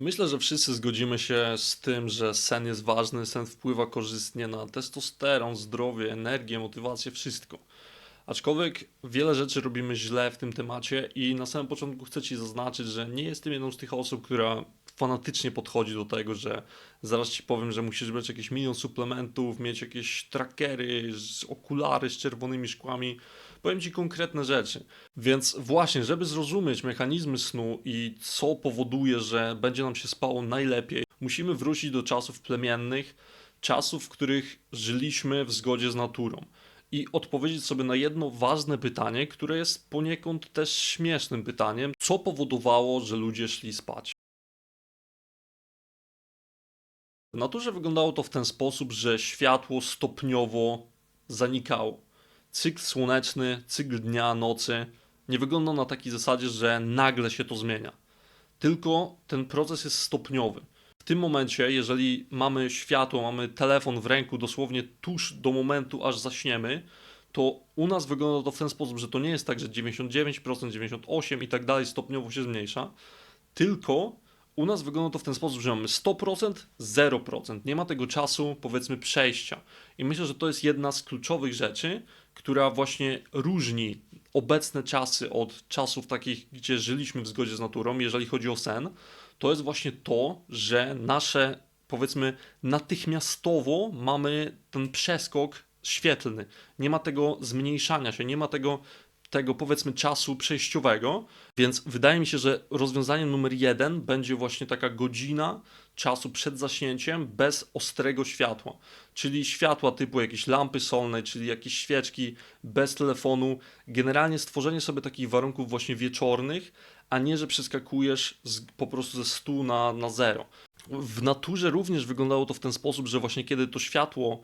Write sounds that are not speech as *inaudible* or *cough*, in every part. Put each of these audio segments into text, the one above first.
Myślę, że wszyscy zgodzimy się z tym, że sen jest ważny, sen wpływa korzystnie na testosteron, zdrowie, energię, motywację, wszystko. Aczkolwiek wiele rzeczy robimy źle w tym temacie i na samym początku chcę Ci zaznaczyć, że nie jestem jedną z tych osób, która fanatycznie podchodzi do tego, że zaraz Ci powiem, że musisz brać jakieś milion suplementów, mieć jakieś trackery, okulary z czerwonymi szkłami. Powiem Ci konkretne rzeczy. Więc właśnie, żeby zrozumieć mechanizmy snu i co powoduje, że będzie nam się spało najlepiej, musimy wrócić do czasów plemiennych, czasów, w których żyliśmy w zgodzie z naturą i odpowiedzieć sobie na jedno ważne pytanie, które jest poniekąd też śmiesznym pytaniem: co powodowało, że ludzie szli spać? W naturze wyglądało to w ten sposób, że światło stopniowo zanikało. Cykl słoneczny, cykl dnia, nocy nie wygląda na takiej zasadzie, że nagle się to zmienia. Tylko ten proces jest stopniowy. W tym momencie, jeżeli mamy światło, mamy telefon w ręku dosłownie tuż do momentu, aż zaśniemy, to u nas wygląda to w ten sposób, że to nie jest tak, że 99%, 98% i tak dalej stopniowo się zmniejsza, tylko u nas wygląda to w ten sposób, że mamy 100%, 0%. Nie ma tego czasu, powiedzmy, przejścia. I myślę, że to jest jedna z kluczowych rzeczy, która właśnie różni obecne czasy od czasów takich, gdzie żyliśmy w zgodzie z naturą, jeżeli chodzi o sen. To jest właśnie to, że nasze, powiedzmy, natychmiastowo mamy ten przeskok świetlny. Nie ma tego zmniejszania się, nie ma tego tego powiedzmy czasu przejściowego, więc wydaje mi się, że rozwiązaniem numer jeden będzie właśnie taka godzina czasu przed zaśnięciem bez ostrego światła, czyli światła typu jakieś lampy solnej, czyli jakieś świeczki bez telefonu, generalnie stworzenie sobie takich warunków właśnie wieczornych, a nie, że przeskakujesz z, po prostu ze 100 na, na 0. W naturze również wyglądało to w ten sposób, że właśnie kiedy to światło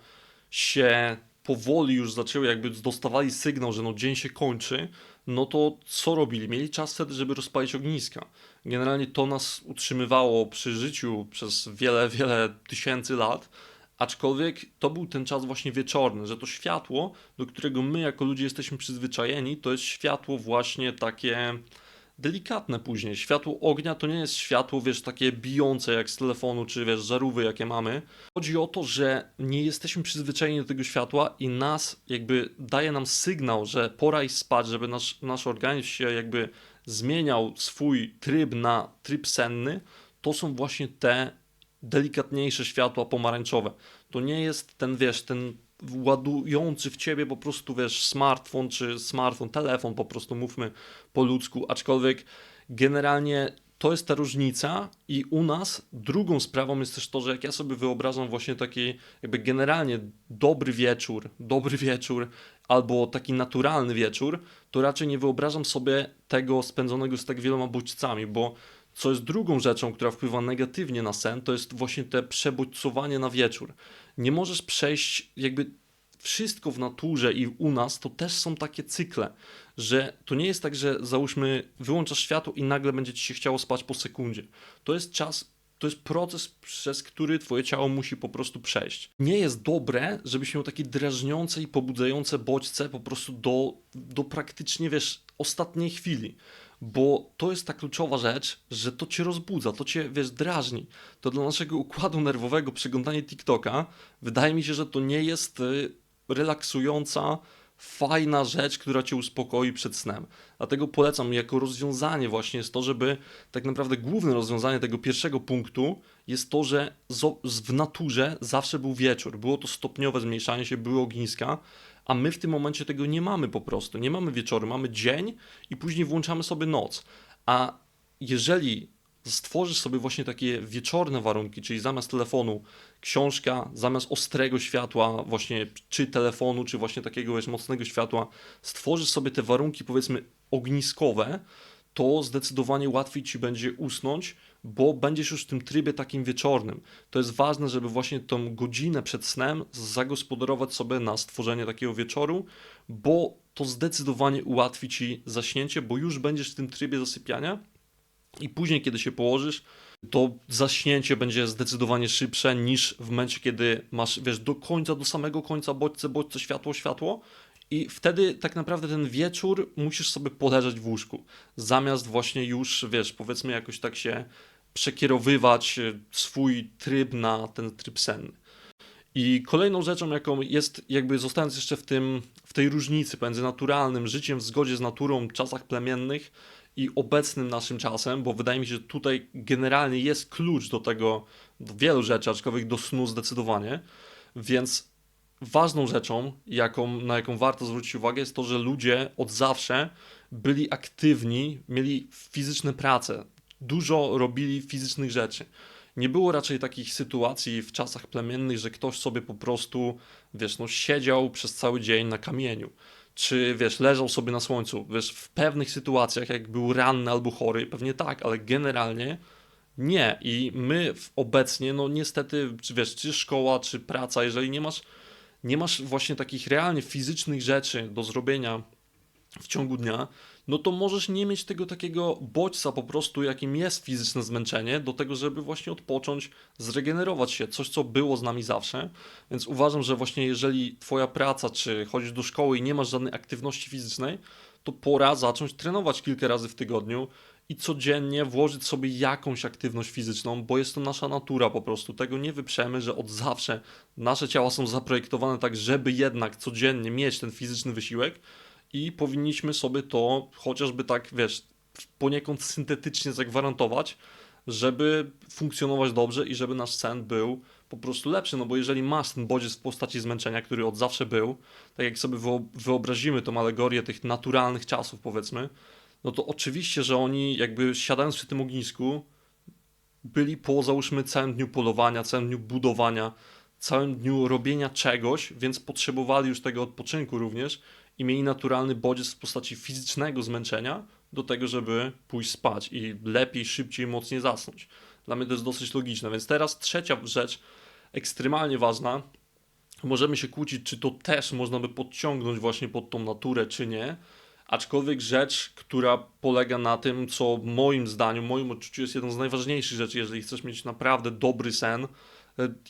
się powoli już zaczęły, jakby dostawali sygnał, że no dzień się kończy, no to co robili? Mieli czas wtedy, żeby rozpalić ogniska. Generalnie to nas utrzymywało przy życiu przez wiele, *laughs* wiele tysięcy lat, aczkolwiek to był ten czas właśnie wieczorny, że to światło, do którego my jako ludzie jesteśmy przyzwyczajeni, to jest światło właśnie takie delikatne później. Światło ognia to nie jest światło, wiesz, takie bijące jak z telefonu, czy wiesz, żarówy jakie mamy. Chodzi o to, że nie jesteśmy przyzwyczajeni do tego światła i nas jakby daje nam sygnał, że pora iść spać, żeby nasz, nasz organizm się jakby zmieniał swój tryb na tryb senny. To są właśnie te delikatniejsze światła pomarańczowe. To nie jest ten, wiesz, ten ładujący w ciebie po prostu, wiesz, smartfon czy smartfon, telefon po prostu, mówmy po ludzku, aczkolwiek generalnie to jest ta różnica i u nas drugą sprawą jest też to, że jak ja sobie wyobrażam właśnie taki jakby generalnie dobry wieczór, dobry wieczór albo taki naturalny wieczór, to raczej nie wyobrażam sobie tego spędzonego z tak wieloma bodźcami, bo co jest drugą rzeczą, która wpływa negatywnie na sen, to jest właśnie te przebodźcowanie na wieczór. Nie możesz przejść jakby wszystko w naturze i u nas to też są takie cykle, że to nie jest tak, że załóżmy wyłączasz światło i nagle będzie ci się chciało spać po sekundzie. To jest czas, to jest proces, przez który twoje ciało musi po prostu przejść. Nie jest dobre, żebyś miał takie drażniące i pobudzające bodźce po prostu do, do praktycznie, wiesz, ostatniej chwili. Bo to jest ta kluczowa rzecz, że to cię rozbudza, to cię, wiesz, drażni. To dla naszego układu nerwowego przeglądanie TikToka, wydaje mi się, że to nie jest y, relaksująca, fajna rzecz, która cię uspokoi przed snem. Dlatego polecam jako rozwiązanie właśnie jest to, żeby tak naprawdę główne rozwiązanie tego pierwszego punktu jest to, że w naturze zawsze był wieczór. Było to stopniowe zmniejszanie się, były ogniska, a my w tym momencie tego nie mamy po prostu. Nie mamy wieczoru, mamy dzień i później włączamy sobie noc. A jeżeli stworzysz sobie właśnie takie wieczorne warunki, czyli zamiast telefonu książka, zamiast ostrego światła, właśnie czy telefonu, czy właśnie takiego wiesz, mocnego światła, stworzysz sobie te warunki powiedzmy ogniskowe, to zdecydowanie łatwiej ci będzie usnąć, bo będziesz już w tym trybie takim wieczornym. To jest ważne, żeby właśnie tą godzinę przed snem zagospodarować sobie na stworzenie takiego wieczoru, bo to zdecydowanie ułatwi ci zaśnięcie, bo już będziesz w tym trybie zasypiania i później, kiedy się położysz, to zaśnięcie będzie zdecydowanie szybsze niż w momencie, kiedy masz, wiesz, do końca, do samego końca bodźce, bodźce, światło, światło. I wtedy tak naprawdę ten wieczór musisz sobie poleżeć w łóżku. Zamiast właśnie już, wiesz, powiedzmy jakoś tak się przekierowywać e, swój tryb na ten tryb senny. I kolejną rzeczą, jaką jest, jakby zostając jeszcze w, tym, w tej różnicy pomiędzy naturalnym życiem w zgodzie z naturą w czasach plemiennych i obecnym naszym czasem, bo wydaje mi się, że tutaj generalnie jest klucz do tego, do wielu rzeczy, aczkolwiek do snu zdecydowanie. Więc ważną rzeczą, jaką, na jaką warto zwrócić uwagę, jest to, że ludzie od zawsze byli aktywni, mieli fizyczne prace, dużo robili fizycznych rzeczy. Nie było raczej takich sytuacji w czasach plemiennych, że ktoś sobie po prostu, wiesz, no siedział przez cały dzień na kamieniu, czy wiesz, leżał sobie na słońcu. Wiesz, w pewnych sytuacjach, jak był ranny albo chory, pewnie tak, ale generalnie nie. I my obecnie, no niestety, czy wiesz, czy szkoła, czy praca, jeżeli nie masz, nie masz właśnie takich realnie fizycznych rzeczy do zrobienia w ciągu dnia, no to możesz nie mieć tego takiego bodźca po prostu, jakim jest fizyczne zmęczenie, do tego, żeby właśnie odpocząć, zregenerować się, coś, co było z nami zawsze. Więc uważam, że właśnie jeżeli twoja praca, czy chodzisz do szkoły i nie masz żadnej aktywności fizycznej, to pora zacząć trenować kilka razy w tygodniu i codziennie włożyć sobie jakąś aktywność fizyczną, bo jest to nasza natura po prostu. Tego nie wyprzemy, że od zawsze nasze ciała są zaprojektowane tak, żeby jednak codziennie mieć ten fizyczny wysiłek i powinniśmy sobie to chociażby tak, wiesz, poniekąd syntetycznie zagwarantować, żeby funkcjonować dobrze i żeby nasz sen był po prostu lepszy, no bo jeżeli masz ten bodziec w postaci zmęczenia, który od zawsze był, tak jak sobie wyo- wyobrazimy tą alegorię tych naturalnych czasów, powiedzmy, no to oczywiście, że oni jakby siadając przy tym ognisku, byli po załóżmy całym dniu polowania, całym dniu budowania, całym dniu robienia czegoś, więc potrzebowali już tego odpoczynku również i mieli naturalny bodziec w postaci fizycznego zmęczenia do tego, żeby pójść spać i lepiej, szybciej, mocniej zasnąć. Dla mnie to jest dosyć logiczne. Więc teraz trzecia rzecz, ekstremalnie ważna. Możemy się kłócić, czy to też można by podciągnąć właśnie pod tą naturę, czy nie. Aczkolwiek rzecz, która polega na tym, co moim zdaniem, moim odczuciu jest jedną z najważniejszych rzeczy, jeżeli chcesz mieć naprawdę dobry sen e,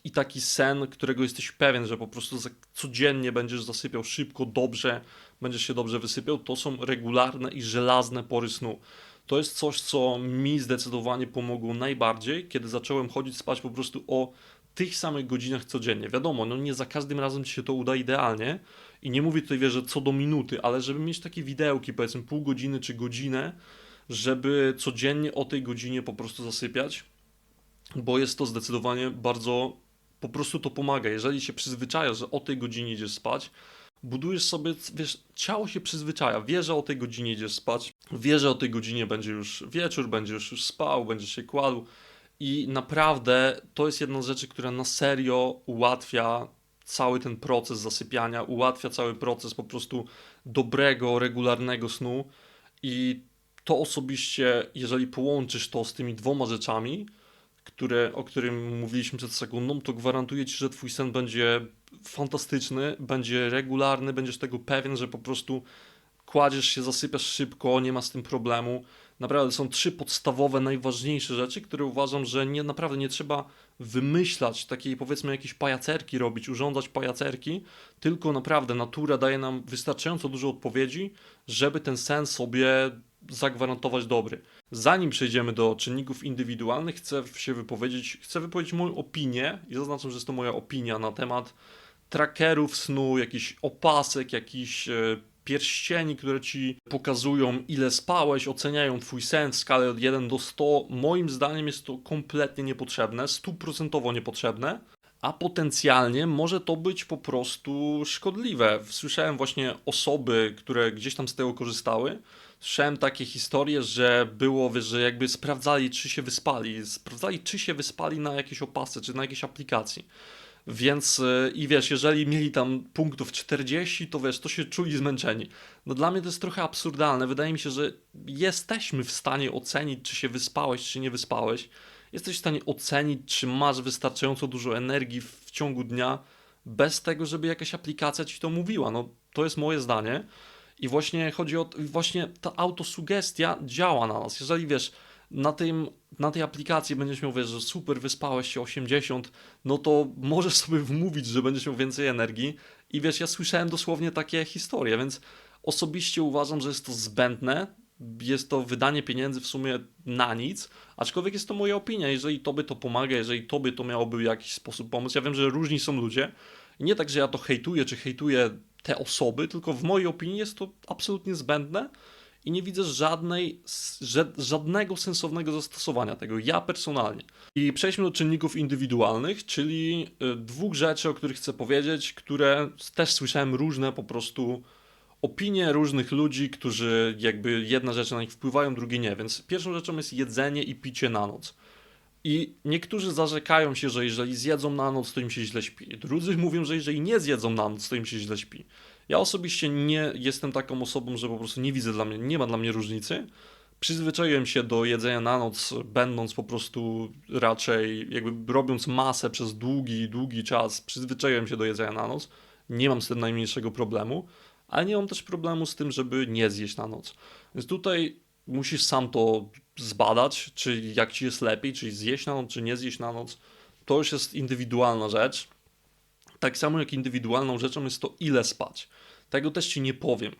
i taki sen, którego jesteś pewien, że po prostu codziennie będziesz zasypiał szybko, dobrze, będziesz się dobrze wysypiał, to są regularne i żelazne pory snu. To jest coś, co mi zdecydowanie pomogło najbardziej, kiedy zacząłem chodzić spać po prostu o tych samych godzinach codziennie. Wiadomo, no nie za każdym razem ci się to uda idealnie i nie mówię tutaj, wiesz, że co do minuty, ale żeby mieć takie widełki, powiedzmy pół godziny czy godzinę, żeby codziennie o tej godzinie po prostu zasypiać, bo jest to zdecydowanie bardzo, po prostu to pomaga. Jeżeli się przyzwyczajasz, że o tej godzinie idziesz spać, budujesz sobie, wiesz, ciało się przyzwyczaja, wie, że o tej godzinie idziesz spać, wie, że o tej godzinie będzie już wieczór, będziesz już spał, będziesz się kładł i naprawdę to jest jedna z rzeczy, która na serio ułatwia cały ten proces zasypiania, ułatwia cały proces po prostu dobrego, regularnego snu. I to osobiście, jeżeli połączysz to z tymi dwoma rzeczami, które, o którym mówiliśmy przed sekundą, to gwarantuję Ci, że Twój sen będzie fantastyczny, będzie regularny, będziesz tego pewien, że po prostu kładziesz się, zasypiasz szybko, nie ma z tym problemu. Naprawdę są trzy podstawowe, najważniejsze rzeczy, które uważam, że nie, naprawdę nie trzeba wymyślać takiej powiedzmy jakiejś pajacerki robić, urządzać pajacerki, tylko naprawdę natura daje nam wystarczająco dużo odpowiedzi, żeby ten sen sobie zagwarantować dobry. Zanim przejdziemy do czynników indywidualnych, chcę się wypowiedzieć, chcę wypowiedzieć moją opinię i zaznaczam, że jest to moja opinia na temat trackerów snu, jakichś opasek, jakichś e, pierścieni, które ci pokazują ile spałeś, oceniają twój sen w skali od 1 do 100. Moim zdaniem jest to kompletnie niepotrzebne, stuprocentowo niepotrzebne, a potencjalnie może to być po prostu szkodliwe. Słyszałem właśnie osoby, które gdzieś tam z tego korzystały. Słyszałem takie historie, że było, wiesz, że jakby sprawdzali, czy się wyspali. Sprawdzali, czy się wyspali na jakiejś opasce, czy na jakiejś aplikacji. Więc y, i wiesz, jeżeli mieli tam punktów 40, to wiesz, to się czuli zmęczeni. No dla mnie to jest trochę absurdalne. Wydaje mi się, że jesteśmy w stanie ocenić, czy się wyspałeś, czy nie wyspałeś. Jesteś w stanie ocenić, czy masz wystarczająco dużo energii w ciągu dnia, bez tego, żeby jakaś aplikacja ci to mówiła. No to jest moje zdanie. I właśnie chodzi o, właśnie ta autosugestia działa na nas. Jeżeli wiesz, na, tym, na tej aplikacji będziesz miał, wiesz, że super, wyspałeś się 80, no to możesz sobie wmówić, że będziesz miał więcej energii. I wiesz, ja słyszałem dosłownie takie historie, więc osobiście uważam, że jest to zbędne. jest to wydanie pieniędzy w sumie na nic, aczkolwiek jest to moja opinia, jeżeli tobie to pomaga, jeżeli tobie to miałoby w jakiś sposób pomóc. Ja wiem, że różni są ludzie i nie tak, że ja to hejtuję, czy hejtuję te osoby, tylko w mojej opinii jest to absolutnie zbędne i nie widzę żadnej, żadnego sensownego zastosowania tego, ja personalnie. I przejdźmy do czynników indywidualnych, czyli y, dwóch rzeczy, o których chcę powiedzieć, które też słyszałem różne po prostu opinie różnych ludzi, którzy jakby jedna rzecz na nich wpływają, drugie nie. Więc pierwszą rzeczą jest jedzenie i picie na noc. I niektórzy zarzekają się, że jeżeli zjedzą na noc, to im się źle śpi. Drudzy mówią, że jeżeli nie zjedzą na noc, to im się źle śpi. Ja osobiście nie jestem taką osobą, że po prostu nie widzę dla mnie, nie ma dla mnie różnicy. Przyzwyczaiłem się do jedzenia na noc, będąc po prostu raczej, jakby robiąc masę przez długi, długi czas, przyzwyczaiłem się do jedzenia na noc. Nie mam z tym najmniejszego problemu, ale nie mam też problemu z tym, żeby nie zjeść na noc. Więc tutaj musisz sam to zbadać, czy jak ci jest lepiej, czy zjeść na noc, czy nie zjeść na noc. To już jest indywidualna rzecz. Tak samo jak indywidualną rzeczą jest to, ile spać. Tego też ci nie powiem,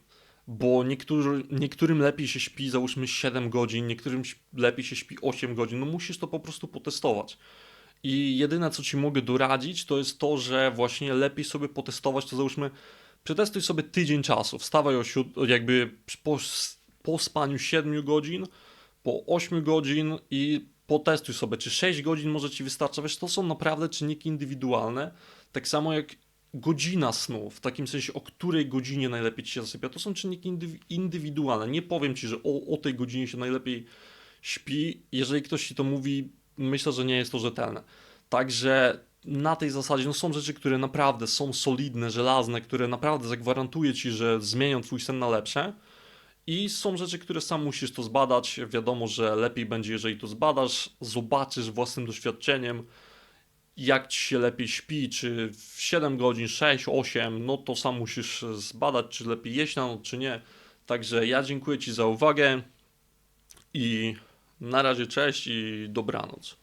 bo niektóry, niektórym lepiej się śpi, załóżmy 7 godzin, niektórym lepiej się śpi 8 godzin. No musisz to po prostu potestować. I jedyne, co ci mogę doradzić, to jest to, że właśnie lepiej sobie potestować, to załóżmy, przetestuj sobie tydzień czasu. Wstawaj o siód- jakby po, po spaniu 7 godzin, po 8 godzin i potestuj sobie, czy 6 godzin może ci wystarcza. Wiesz, to są naprawdę czynniki indywidualne. Tak samo jak godzina snu, w takim sensie, o której godzinie najlepiej ci się zasypia. To są czynniki indywi- indywidualne. Nie powiem ci, że o, o tej godzinie się najlepiej śpi. Jeżeli ktoś ci to mówi, myślę, że nie jest to rzetelne. Także na tej zasadzie no są rzeczy, które naprawdę są solidne, żelazne, które naprawdę zagwarantuję ci, że zmienią twój sen na lepsze. I są rzeczy, które sam musisz to zbadać. Wiadomo, że lepiej będzie, jeżeli to zbadasz, zobaczysz własnym doświadczeniem, jak ci się lepiej śpi, czy w 7 godzin, 6, 8, no to sam musisz zbadać, czy lepiej jeść na noc, czy nie. Także ja dziękuję Ci za uwagę i na razie cześć i dobranoc.